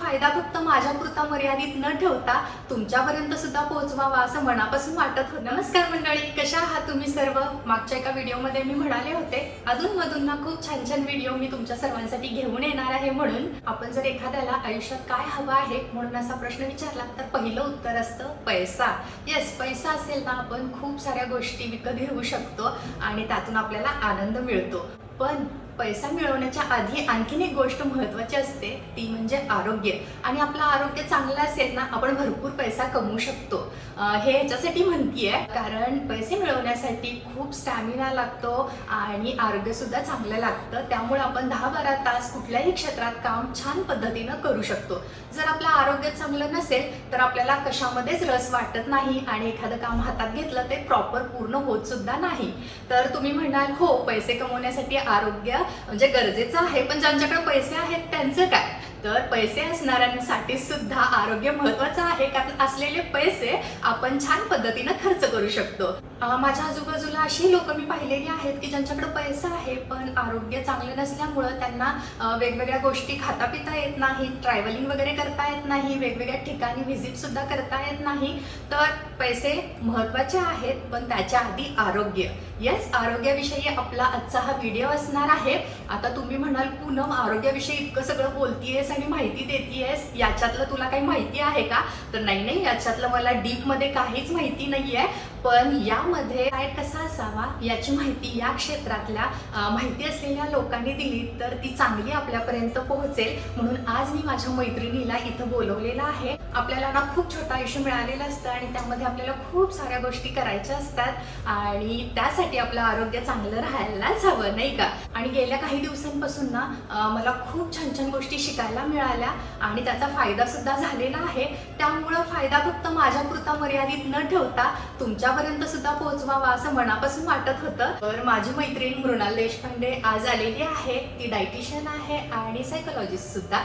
फायदा फक्त माझ्यापुरता मर्यादित न ठेवता तुमच्यापर्यंत सुद्धा पोहोचवावा असं मनापासून वाटत होतं. नमस्कार मंडळी कशा आहात तुम्ही सर्व? मागच्या एका व्हिडिओमध्ये मी म्हणाले होते अधूनमधून ना खूप छान छान व्हिडिओ मी तुमच्या सर्वांसाठी घेऊन येणार आहे म्हणून. आपण जर एखाद्याला आयुष्यात काय हवं आहे म्हणून असा प्रश्न विचारला तर पहिलं उत्तर असतं पैसा. येस पैसा असेल ना आपण खूप साऱ्या गोष्टी विकत घेऊ शकतो आणि त्यातून आपल्याला आनंद मिळतो. पण पैसा मिळवण्याच्या आधी आणखीन एक गोष्ट महत्त्वाची असते ती म्हणजे आरोग्य. आणि आपलं आरोग्य चांगलं असेल ना आपण भरपूर पैसा कमवू शकतो. हे ह्याच्यासाठी म्हणतीये कारण पैसे मिळवण्यासाठी खूप स्टॅमिना लागतो आणि आरोग्य सुद्धा चांगलं लागतं. त्यामुळे आपण दहा बारा तास कुठल्याही क्षेत्रात काम छान पद्धतीनं करू शकतो. जर आपलं आरोग्य चांगलं नसेल तर आपल्याला कशामध्येच रस वाटत नाही आणि एखादं काम हातात घेतलं ते प्रॉपर पूर्ण होत सुद्धा नाही. तर तुम्ही म्हणाल हो पैसे कमवण्यासाठी आरोग्य म्हणजे गरजेचं आहे पण ज्यांच्याकडे पैसे आहेत त्यांचं काय? तर पैसे असणाऱ्यांसाठी सुद्धा आरोग्य महत्वाचं आहे कारण असलेले पैसे आपण छान पद्धतीनं खर्च करू शकतो. माझ्या आजूबाजूला अशी लोक मी पाहिलेली आहेत की ज्यांच्याकडे पैसा आहे पण आरोग्य चांगलं नसल्यामुळं त्यांना वेगवेगळ्या गोष्टी खाता पिता येत नाही ट्रॅव्हलिंग वगैरे करता येत नाही वेगवेगळ्या ठिकाणी व्हिजिट सुद्धा करता येत नाही. तर पैसे महत्त्वाचे आहेत पण त्याच्या आधी आरोग्य. येस आरोग्याविषयी आपला आजचा हा व्हिडिओ असणार आहे. आता तुम्ही म्हणाल पूनम आरोग्याविषयी इतकं सगळं बोलतीयेस आणि माहिती देतीयेस? याच्यातलं तुला काही माहिती आहे का? तर नाही नाही याच्यातलं मला डीपमध्ये काहीच माहिती नाहीये. पण यामध्ये काय कसा असावा याची माहिती या क्षेत्रातल्या माहिती असलेल्या लोकांनी दिली तर ती चांगली आपल्यापर्यंत पोहोचेल. म्हणून आज मी माझ्या मैत्रिणीला इथं बोलवलेलं आहे. आपल्याला ना खूप छोटं आयुष्य मिळालेलं असतं आणि त्यामध्ये आपल्याला खूप साऱ्या गोष्टी करायच्या असतात. आणि त्यासाठी आपलं आरोग्य चांगलं राहायलाच हवं नाही का? आणि गेल्या काही दिवसांपासून ना मला खूप छान छान गोष्टी शिकायला मिळाल्या आणि त्याचा फायदा सुद्धा झालेला आहे. त्यामुळं फायदा फक्त माझ्यापुरता मर्यादित न ठेवता तुमच्या घरापर्यंत सुद्धा पोहोचवावा असं मनापासून वाटत होतं. तर माझी मैत्रीण मृणाल देशपांडे आज आलेली आहे. ती डायटिशियन आहे आणि सायकोलॉजिस्ट सुद्धा.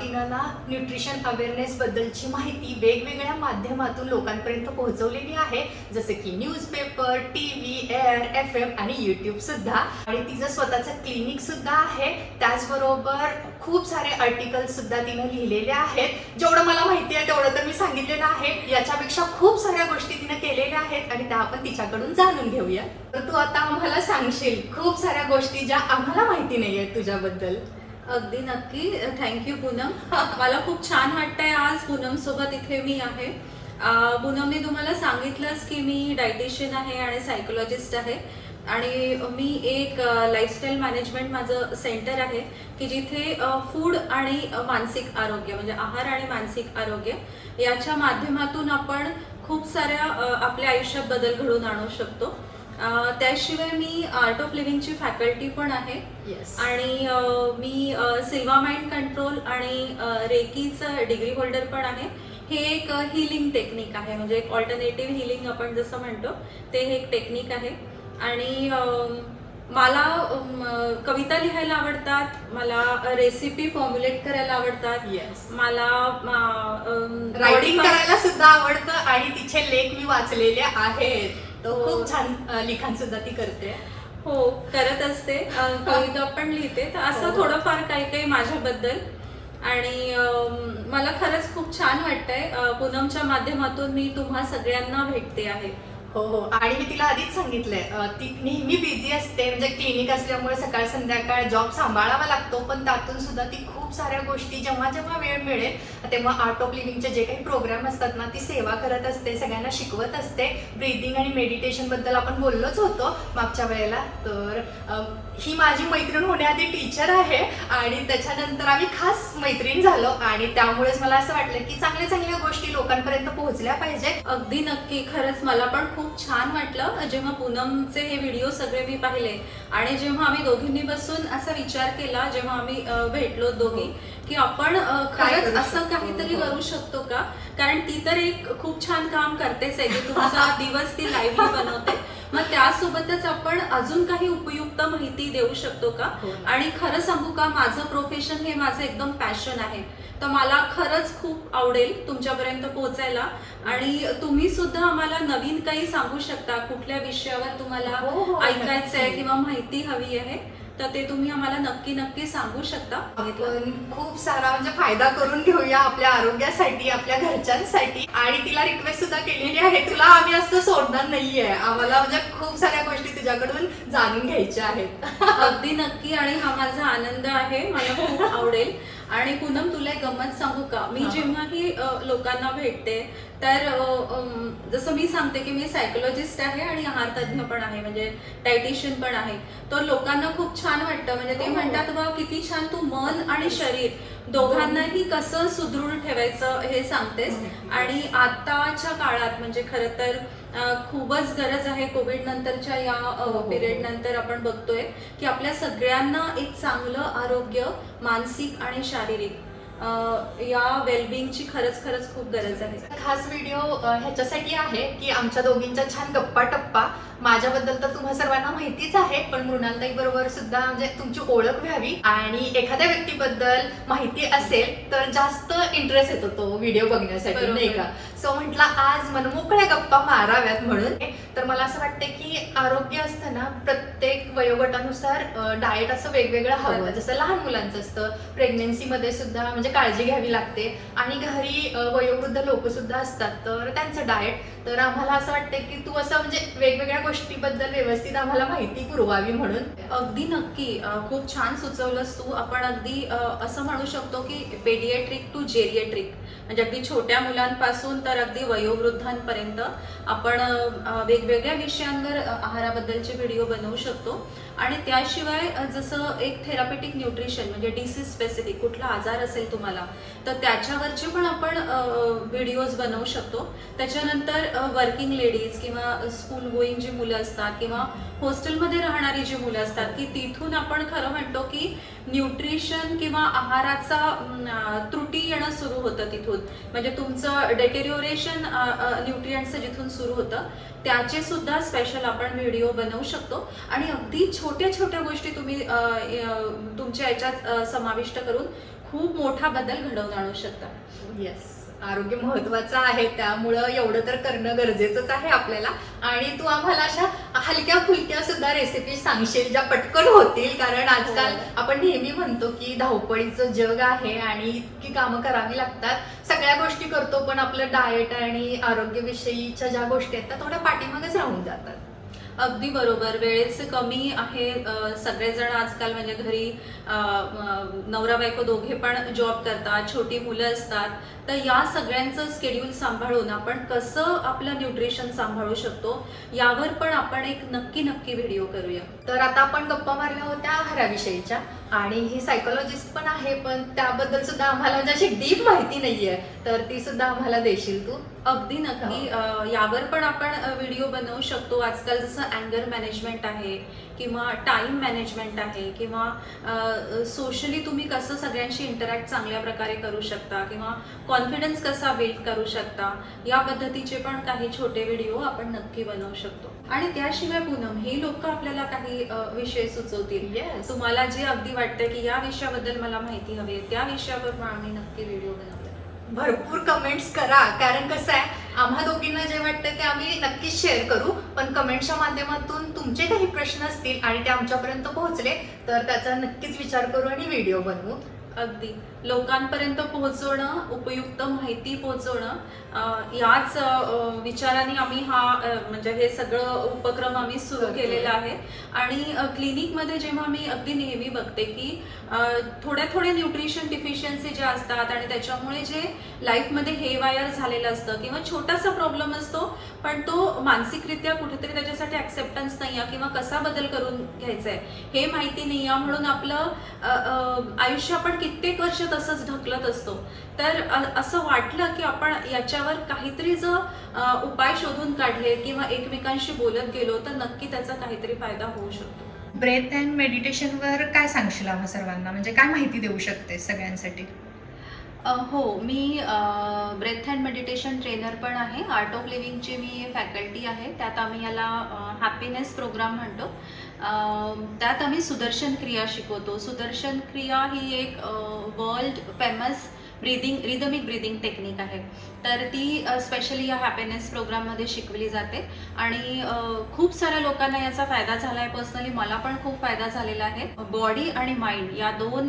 तिनं ना न्यूट्रिशन अवेअरनेस बद्दलची माहिती वेगवेगळ्या माध्यमातून लोकांपर्यंत पोहोचवलेली आहे. जसं की newspaper T V air F M आणि युट्यूब सुद्धा. आणि तिचं स्वतःचं क्लिनिक सुद्धा आहे. त्याचबरोबर खूप सारे आर्टिकल सुद्धा तिनं लिहिलेले आहेत. जेवढं मला माहिती आहे तेवढं तर मी सांगितलेलं आहे. याच्यापेक्षा खूप साऱ्या गोष्टी तिनं केलेल्या आहेत. आणि त्या आपण तिच्याकडून जाणून घेऊया. तर तू आता आम्हाला सांगशील खूप साऱ्या गोष्टी ज्या आम्हाला माहिती नाही आहेत तुझ्याबद्दल. अगदी नक्की. थँक्यू पूनम. मला खूप छान वाटतंय आज पूनम सोबत इथे मी आहे. पूनमने तुम्हाला सांगितलंच की मी डायटिशियन आहे आणि सायकोलॉजिस्ट आहे. आणि मी एक लाईफस्टाईल मॅनेजमेंट माझं सेंटर आहे की जिथे फूड आणि मानसिक आरोग्य म्हणजे आहार आणि मानसिक आरोग्य याच्या माध्यमातून आपण खूप साऱ्या आपल्या आयुष्यात बदल घडवून आणू शकतो. त्याशिवाय मी आर्ट ऑफ लिव्हिंगची फॅकल्टी पण आहे. येस आणि मी सिल्वा माइंड कंट्रोल आणि रेकीचं डिग्री होल्डर पण आहे. हे एक हिलिंग टेक्निक आहे. म्हणजे एक ऑल्टरनेटिव्ह हिलिंग आपण जसं म्हणतो ते हे एक टेक्निक आहे. आणि मला कविता लिहायला आवडतात मला रेसिपी फॉर्म्युलेट करायला आवडतात येस मला रायटिंग करायला सुद्धा आवडतं आणि तिचे लेख मी वाचलेले आहेत. तो हो. खूप छान लिखाण सुद्धा ती करते. हो करत असते. कविता पण लिहिते. तर असं हो. थोडंफार काही काही माझ्याबद्दल. आणि मला खरंच खूप छान वाटतंय. पूनमच्या माध्यमातून मी तुम्हा सगळ्यांना भेटते आहे. हो हो. आणि मी तिला आधीच सांगितलंय ती नेहमी बिझी असते म्हणजे क्लिनिक असल्यामुळे सकाळ संध्याकाळ जॉब सांभाळावा लागतो पण त्यातून सुद्धा ती खूप साऱ्या गोष्टी जेव्हा जेव्हा वेळ मिळेल तेव्हा आर्ट ऑफ लिव्हिंगचे जे काही प्रोग्राम असतात ना ती सेवा करत असते सगळ्यांना शिकवत असते. ब्रीदिंग आणि मेडिटेशनबद्दल आपण बोललोच होतो मागच्या वेळेला तर ही माझी मैत्रीण होण्याआधी टीचर आहे आणि त्याच्यानंतर आम्ही खास मैत्रीण झालो आणि त्यामुळेच मला असं वाटलं की चांगल्या चांगल्या गोष्टी लोकांपर्यंत पोहोचल्या पाहिजे अगदी नक्की खरंच मला पण खूप छान वाटलं जेव्हा पूनमचे हे व्हिडिओ सगळे मी पाहिले आणि जेव्हा आम्ही दोघींनी बसून असा विचार केला जेव्हा आम्ही भेटलो दोघी की आपण खरंच असं? काहीतरी हो. करू शकतो का कारण ती तर एक खूप छान काम करतेच आहे की तुमचा दिवस ती लाईव्हली बनवते मग त्यासोबतच आपण अजून काही उपयुक्त माहिती देऊ शकतो का हो. आणि खरं सांगू का माझं प्रोफेशन हे माझं एकदम पॅशन आहे तर मला खरंच खूप आवडेल तुमच्यापर्यंत पोहोचायला आणि तुम्ही सुद्धा आम्हाला नवीन काही सांगू शकता कुठल्या विषयावर तुम्हाला हो, हो, ऐकायचं आहे. किंवा माहिती हवी आहे तर ते तुम्ही आम्हाला नक्की नक्की सांगू शकता. आपण खूप सारा म्हणजे फायदा करून घेऊया आपल्या आरोग्यासाठी आपल्या घरच्यांसाठी. आणि तिला रिक्वेस्ट सुद्धा केलेली आहे. तुला आम्ही असं सोडणार नाहीये. आम्हाला म्हणजे खूप साऱ्या गोष्टी तुझ्याकडून जाणून घ्यायच्या आहेत. अगदी नक्की आणि हा माझा आनंद आहे मला खूप आवडेल. आणि पूनम तुला एक गंमत सांगू का? मी हा. जेव्हाही अ, लोकांना भेटते तर अ, अम, जसं मी सांगते की मी सायकोलॉजिस्ट आहे आणि आहार तज्ज्ञ पण आहे म्हणजे डायटिशियन पण आहे. तर लोकांना खूप छान वाटतं. म्हणजे ते हो. म्हणतात वा किती छान तू मन आणि शरीर दोघांनाही कसं सुदृढ ठेवायचं हे सांगतेस हम्म. आणि आताच्या काळात म्हणजे खरं तर खूपच गरज आहे कोविड नंतरच्या या हो, हो. पिरियड नंतर आपण बघतोय की आपल्या सगळ्यांना एक चांगलं आरोग्य मानसिक आणि शारीरिक या वेलबिंगची खरंच खरंच खूप गरज आहे खास व्हिडिओ ह्याच्यासाठी आहे की आमच्या दोघींच्या छान गप्पा टप्पा माझ्याबद्दल तर तुम्हा सर्वांना माहितीच आहे पण मृणालताई बरोबर सुद्धा म्हणजे तुमची ओळख व्हावी आणि एखाद्या व्यक्तीबद्दल माहिती असेल तर जास्त इंटरेस्ट येतो तो व्हिडिओ बघण्यासाठी. नाही का? सो म्हटलं आज मनमोकळ्या गप्पा माराव्यात म्हणून. तर मला असं वाटतं की आरोग्य असतं ना प्रत्येक वयोगटानुसार डाएट असं वेगवेगळं हवं. जसं लहान मुलांचं असतं प्रेग्नेन्सीमध्ये सुद्धा म्हणजे काळजी घ्यावी लागते. आणि घरी वयोवृद्ध लोक सुद्धा असतात तर त्यांचं डाएट तर आम्हाला असं वाटतं की तू असं म्हणजे वेगवेगळ्या गोष्टीबद्दल व्यवस्थित आम्हाला माहिती पुरवावी म्हणून. अगदी नक्की. खूप छान सुचवलंस तू. आपण अगदी असं म्हणू शकतो की पेडिएट्रिक टू जेरिएट्रिक म्हणजे अगदी छोट्या मुलांपासून तर अगदी वयोवृद्धांपर्यंत आपण वेगवेगळ्या विषयांवर आहाराबद्दलचे व्हिडिओ बनवू शकतो. आणि त्याशिवाय जसं एक थेरापेटिक न्यूट्रिशन म्हणजे डिसीज स्पेसिफिक कुठला आजार असेल तुम्हाला तर त्याच्यावरचे पण आपण व्हिडिओज बनवू शकतो. त्याच्यानंतर वर्किंग लेडीज किंवा स्कूल गोईंग जी मुलं असतात किंवा हॉस्टेलमध्ये राहणारी जी मुलं असतात की तिथून आपण खरं म्हणतो की न्यूट्रिशन किंवा आहाराचा त्रुटी येणं सुरू होतं तिथून. म्हणजे तुमचं डेटेरिओरेशन न्यूट्रियंटचं जिथून सुरू होतं त्याचे सुद्धा स्पेशल आपण व्हिडिओ बनवू शकतो. आणि अगदी छोट्या छोट्या गोष्टी तुम्ही तुमच्या याच्यात समाविष्ट करून खूप मोठा बदल घडवून आणू शकता येस आरोग्य महत्वाचं आहे त्यामुळं एवढं तर करणं गरजेचंच आहे आपल्याला. आणि तू आम्हाला अशा हलक्या फुलक्या सुद्धा रेसिपी सांगशील ज्या पटकन होतील. कारण आजकाल हो. आपण नेहमी म्हणतो की धावपळीचं जग आहे आणि इतकी कामं करावी लागतात. सगळ्या गोष्टी करतो पण आपलं डाएट आणि आरोग्यविषयीच्या ज्या गोष्टी आहेत त्या थोड्या पाठीमागेच राहून जातात. अगदी बरोबर. वेळेचे कमी आहे सगळेजण आजकाल म्हणजे घरी नवरा बायको दोघे पण जॉब करतात छोटी मुलं असतात. तर या सगळ्यांचं स्केड्यूल सांभाळून आपण कसं आपलं न्यूट्रिशन सांभाळू शकतो यावर पण आपण एक नक्की नक्की व्हिडिओ करूया. तर आता आपण गप्पा मारल्या होत्या आहाराविषयीच्या आणि ही सायकोलॉजिस्ट पण आहे पण त्याबद्दल सुद्धा आम्हाला म्हणजे अशी डीप माहिती नाहीये. तर ती सुद्धा आम्हाला देशील तू? अगदी नक्की. अ, यावर पण आपण व्हिडिओ बनवू शकतो. आजकाल जसं अँगर मॅनेजमेंट आहे किंवा टाइम मॅनेजमेंट आहे किंवा सोशली तुम्ही कसं सगळ्यांशी इंटरॅक्ट चांगल्या प्रकारे करू शकता किंवा कॉन्फिडन्स कसा बिल्ड करू शकता या पद्धतीचे पण काही छोटे व्हिडिओ आपण नक्की बनवू शकतो. आणि त्याशिवाय पूनम हे लोक आपल्याला काही विषय सुचवतील. Yes. तुम्हाला जे अगदी वाटतं की या विषयाबद्दल मला माहिती हवी आहे त्या विषयावर आम्ही नक्की व्हिडिओ बनवूया. भरपूर कमेंट्स करा कारण कसं आहे आम्हा दोघींना जे वाटतं ते आम्ही नक्कीच शेअर करू. पण कमेंटच्या माध्यमातून तुमचे काही प्रश्न असतील आणि ते आमच्यापर्यंत पोहोचले तर त्याचा नक्कीच विचार करू आणि व्हिडिओ बनवू. अगदी. लोकांपर्यंत पोहोचवणं उपयुक्त माहिती पोहोचवणं याच विचाराने आम्ही हा म्हणजे हे सगळं उपक्रम आम्ही सुरू. केलेला आहे. आणि क्लिनिकमध्ये जेव्हा मी अगदी नेहमी बघते की थोड्या थोड्या न्यूट्रिशन डिफिशियन्सी ज्या असतात आणि त्याच्यामुळे जे लाईफमध्ये हे वायर झालेलं असतं किंवा छोटासा प्रॉब्लेम असतो पण तो मानसिकरित्या कुठेतरी त्याच्यासाठी ऍक्सेप्टन्स नाही आहे किंवा कसा बदल करून घ्यायचा आहे हे माहिती नाही आहे. म्हणून आपलं आयुष्य आपण कित्येक वर्ष तसंच ढकलत असतो. तर असं वाटलं की आपण याच्यावर काहीतरी जर उपाय शोधून काढले किंवा एकमेकांशी बोलत गेलो तर नक्की त्याचा काहीतरी फायदा होऊ शकतो. ब्रेथ अँड मेडिटेशनवर काय सांगशील आम्हा सर्वांना? म्हणजे काय माहिती देऊ शकते सगळ्यांसाठी? हो मी ब्रेथ अँड मेडिटेशन ट्रेनर पण आहे. आर्ट ऑफ लिव्हिंगची मी फॅकल्टी आहे. त्यात आम्ही याला हॅपीनेस प्रोग्राम म्हणतो. त्यात आम्ही सुदर्शन क्रिया शिकवतो. सुदर्शन क्रिया ही एक world famous breathing rhythmic breathing technique आहे. तर ती स्पेशली या हॅपीनेस प्रोग्राममध्ये शिकवली जाते. आणि खूप साऱ्या लोकांना याचा फायदा झाला आहे पर्सनली मला पण खूप फायदा झालेला आहे. बॉडी आणि माइंड या दोन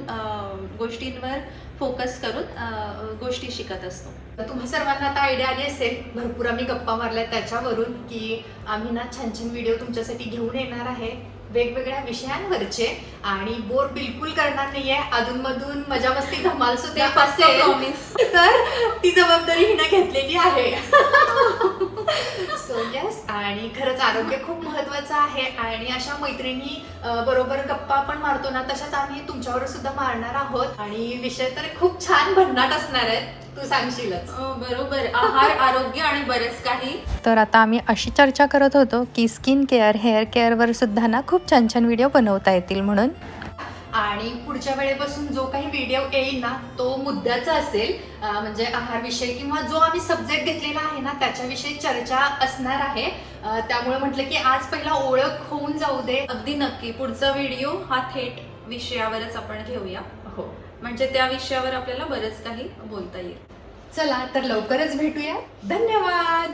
गोष्टींवर फोकस करून गोष्टी शिकत असतो. तुम्हा सर्वांना आता आयडिया आली असेल. भरपूर आम्ही गप्पा मारल्या त्याच्यावरून की आम्ही ना छान छान व्हिडिओ तुमच्यासाठी घेऊन येणार आहे. वेगवेगळ्या विषयांवरचे आणि बोर बिलकुल करणार नाहीये. अधूनमधून मजा मस्ती धमाल सुद्धा असेल. तर ती जबाबदारी हिनं घेतलेली आहे. सो यस आणि खरंच आरोग्य खूप महत्वाचं आहे. आणि अशा मैत्रिणी बरोबर गप्पा पण मारतो ना तशाच आम्ही तुमच्यावर सुद्धा मारणार आहोत. आणि विषय तर खूप छान भन्नाट असणार आहेत. तू सांगशीलच. बरोबर. आहार आरोग्य आणि बरेच काही. तर आता आम्ही अशी चर्चा करत होतो की स्किन केअर हेअर केअरवर सुद्धा ना खूप छान छान व्हिडिओ बनवता येतील म्हणून. आणि पुढच्या वेळेपासून जो काही व्हिडिओ येईल ना तो मुद्द्याचा असेल. अं, म्हणजे आहार विषय किंवा जो आम्ही सब्जेक्ट घेतलेला आहे ना त्याच्याविषयी चर्चा असणार आहे. अं, त्यामुळे म्हटलं की आज पहिला ओळख होऊन जाऊ दे. अगदी नक्की. पुढचा व्हिडिओ हा थेट विषयावरच आपण घेऊया. हो. म्हणजे त्या विषयावर आपल्याला बरंच काही बोलता येईल. चला तर लवकरच भेटूया. धन्यवाद!